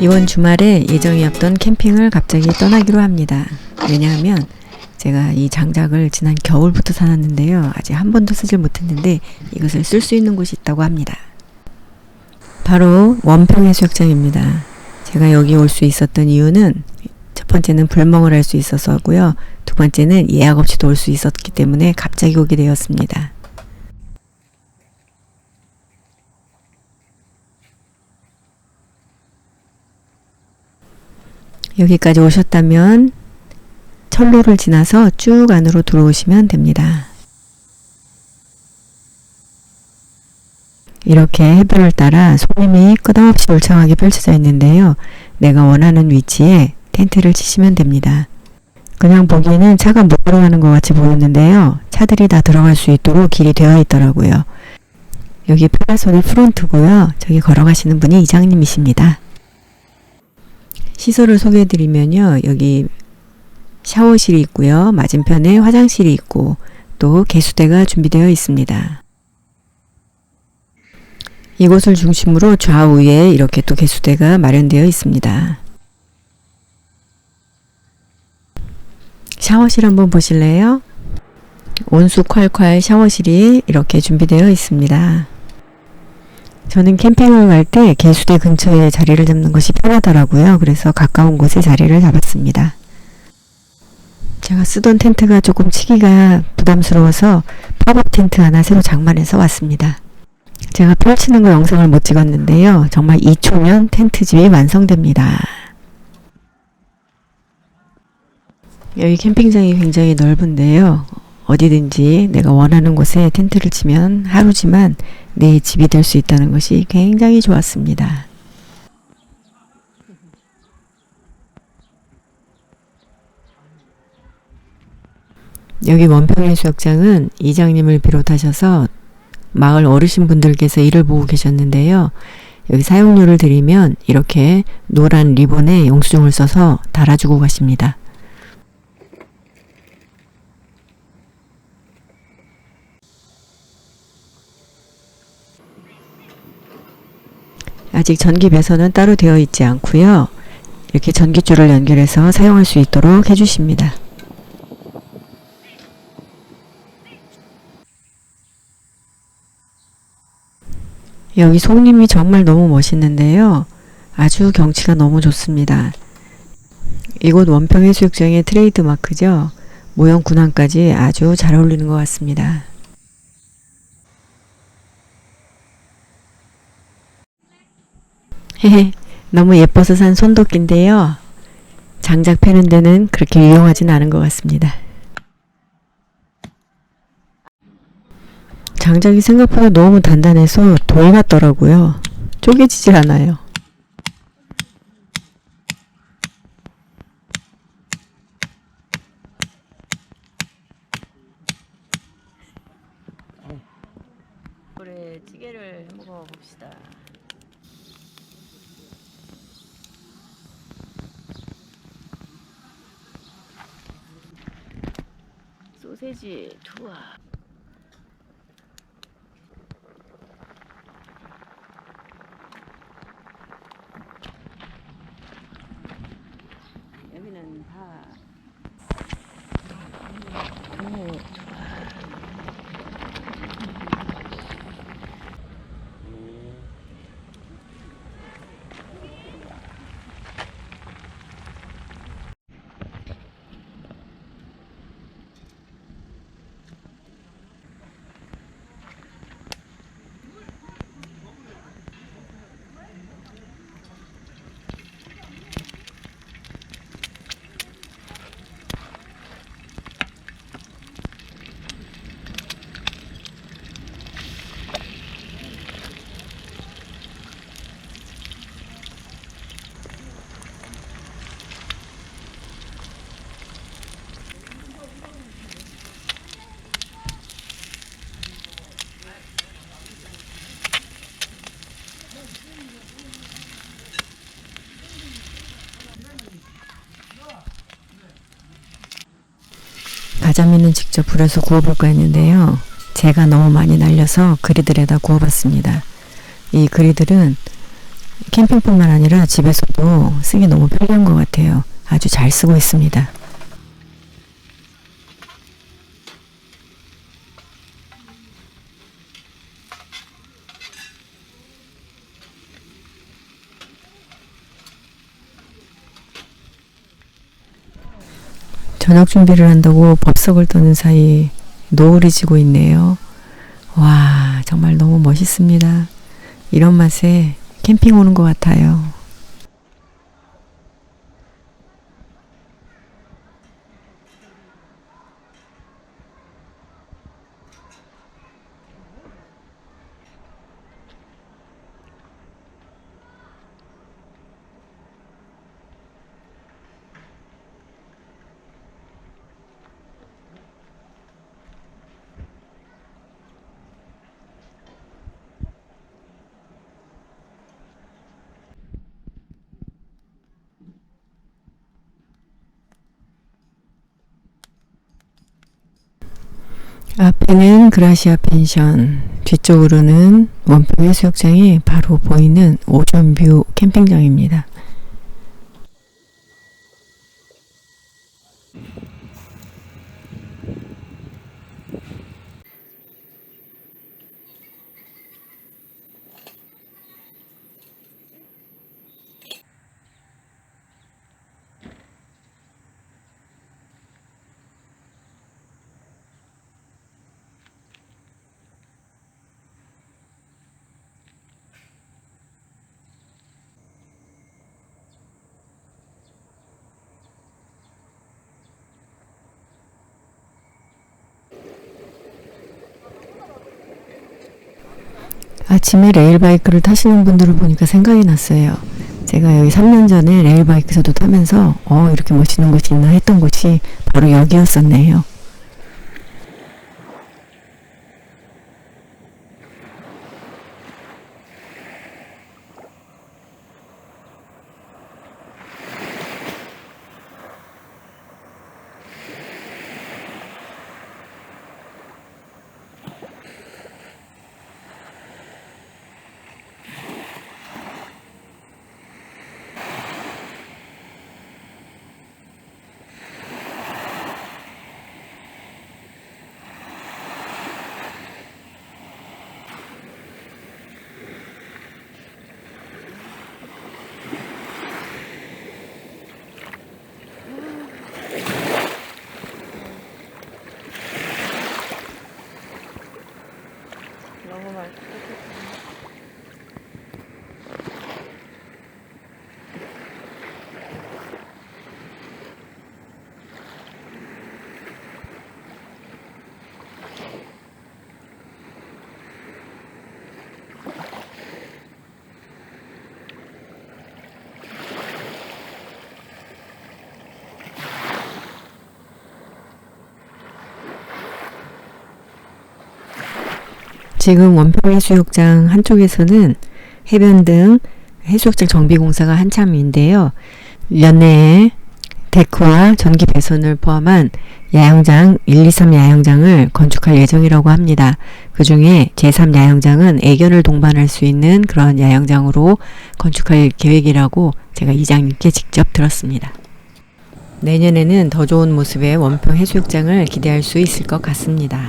이번 주말에 예정이 없던 캠핑을 갑자기 떠나기로 합니다. 왜냐하면 제가 이 장작을 지난 겨울부터 사놨는데요. 아직 한 번도 쓰질 못했는데 이것을 쓸 수 있는 곳이 있다고 합니다. 바로 원평해수욕장입니다. 제가 여기 올 수 있었던 이유는 첫 번째는 불멍을 할 수 있어서고요. 두 번째는 예약 없이도 올 수 있었기 때문에 갑자기 오게 되었습니다. 여기까지 오셨다면 철로를 지나서 쭉 안으로 들어오시면 됩니다. 이렇게 해변을 따라 손님이 끝없이 울창하게 펼쳐져 있는데요. 내가 원하는 위치에 텐트를 치시면 됩니다. 그냥 보기에는 차가 못 들어가는 것 같이 보였는데요. 차들이 다 들어갈 수 있도록 길이 되어 있더라고요. 여기 파라솔이 프론트고요. 저기 걸어가시는 분이 이장님이십니다. 시설을 소개해드리면요. 여기 샤워실이 있고요. 맞은편에 화장실이 있고 또 개수대가 준비되어 있습니다. 이곳을 중심으로 좌우에 이렇게 또 개수대가 마련되어 있습니다. 샤워실 한번 보실래요? 온수 콸콸 샤워실이 이렇게 준비되어 있습니다. 저는 캠핑을 갈 때 개수대 근처에 자리를 잡는 것이 편하더라고요. 그래서 가까운 곳에 자리를 잡았습니다. 제가 쓰던 텐트가 조금 치기가 부담스러워서 팝업 텐트 하나 새로 장만해서 왔습니다. 제가 펼치는 거 영상을 못 찍었는데요. 정말 2초면 텐트집이 완성됩니다. 여기 캠핑장이 굉장히 넓은데요. 어디든지 내가 원하는 곳에 텐트를 치면 하루지만 내 집이 될 수 있다는 것이 굉장히 좋았습니다. 여기 원평해수욕장은 이장님을 비롯하셔서 마을 어르신분들께서 일을 보고 계셨는데요. 여기 사용료를 드리면 이렇게 노란 리본에 영수증을 써서 달아주고 가십니다. 아직 전기 배선은 따로 되어 있지 않고요. 이렇게 전기줄을 연결해서 사용할 수 있도록 해주십니다. 여기 송림이 정말 너무 멋있는데요. 아주 경치가 너무 좋습니다. 이곳 원평해수욕장의 트레이드 마크죠. 모형 군항까지 아주 잘 어울리는 것 같습니다. 너무 예뻐서 산 손도끼인데요. 장작 패는 데는 그렇게 유용하진 않은 것 같습니다. 장작이 생각보다 너무 단단해서 돌 같더라고요. 쪼개지질 않아요. 찌개를 먹어 봅시다. 소세지 투하. 여기는 다. 오, 좋아. 가자미는 직접 불에서 구워볼까 했는데요. 재가 너무 많이 날려서 그리들에다 구워봤습니다. 이 그리들은 캠핑뿐만 아니라 집에서도 쓰기 너무 편리한 것 같아요. 아주 잘 쓰고 있습니다. 저녁 준비를 한다고 법석을 떠는 사이 노을이 지고 있네요. 와, 정말 너무 멋있습니다. 이런 맛에 캠핑 오는 것 같아요. 앞에는 그라시아 펜션, 뒤쪽으로는 원평 해수욕장이 바로 보이는 오션뷰 캠핑장입니다. 아침에 레일바이크를 타시는 분들을 보니까 생각이 났어요. 제가 여기 3년 전에 레일바이크 저도 타면서 어 이렇게 멋있는 곳이 있나 했던 곳이 바로 여기였었네요. 너무 맑고 지금 원평 해수욕장 한쪽에서는 해변 등 해수욕장 정비 공사가 한참인데요. 연내에 데크와 전기 배선을 포함한 야영장 1, 2, 3 야영장을 건축할 예정이라고 합니다. 그 중에 제3 야영장은 애견을 동반할 수 있는 그런 야영장으로 건축할 계획이라고 제가 이장님께 직접 들었습니다. 내년에는 더 좋은 모습의 원평 해수욕장을 기대할 수 있을 것 같습니다.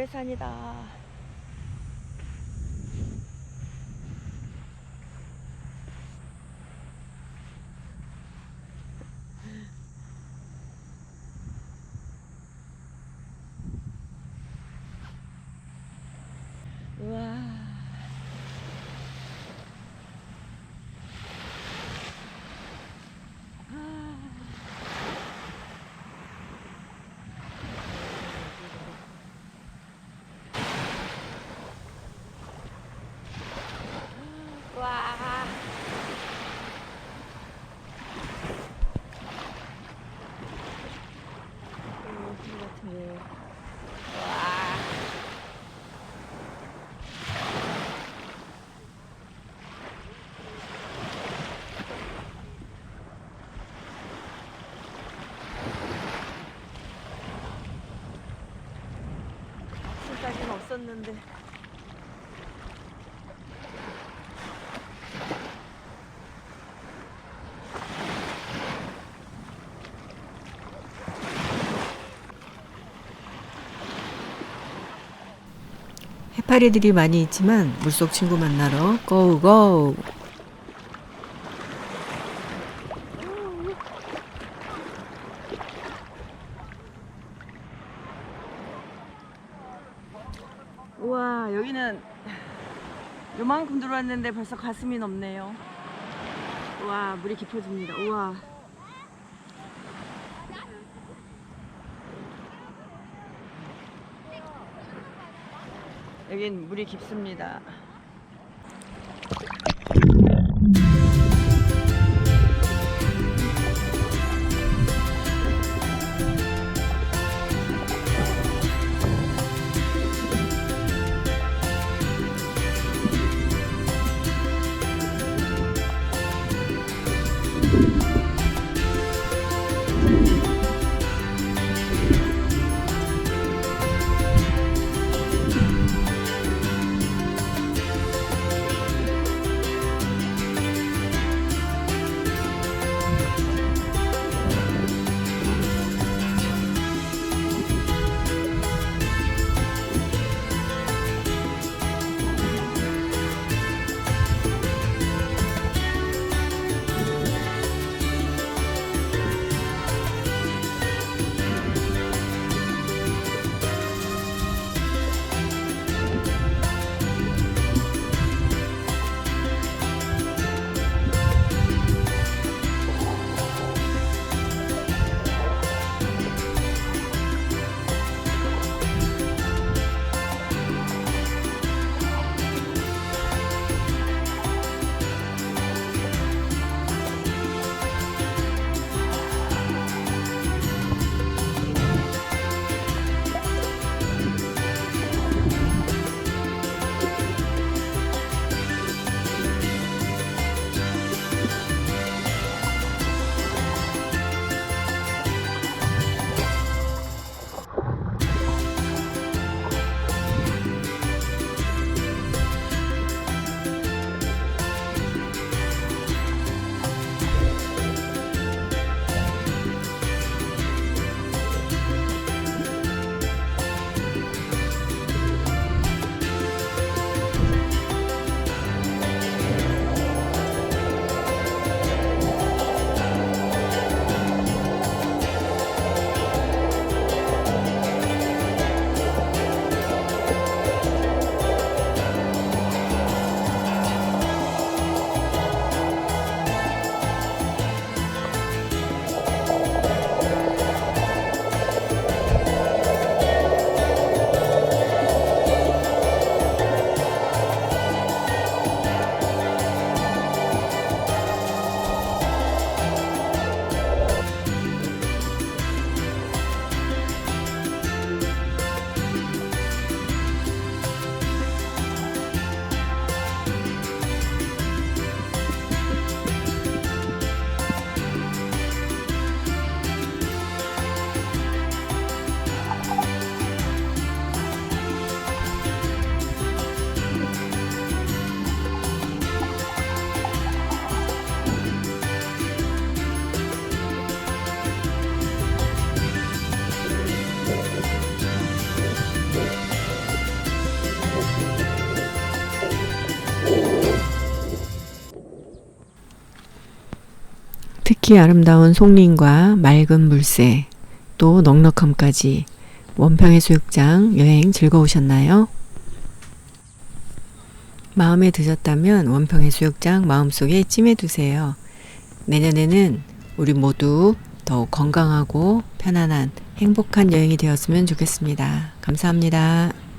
모래산이다. 우와. 와. 오, 길 같은데. 와. 없었는데. 해파리들이 많이 있지만 물속 친구 만나러 고고! 우와 여기는 요만큼 들어 왔는데 벌써 가슴이 넘네요. 우와 물이 깊어집니다. 우와. 여긴 물이 깊습니다 특히 아름다운 송림과 맑은 물새, 또 넉넉함까지 원평해수욕장 여행 즐거우셨나요? 마음에 드셨다면 원평해수욕장 마음속에 찜해두세요. 내년에는 우리 모두 더욱 건강하고 편안한 행복한 여행이 되었으면 좋겠습니다. 감사합니다.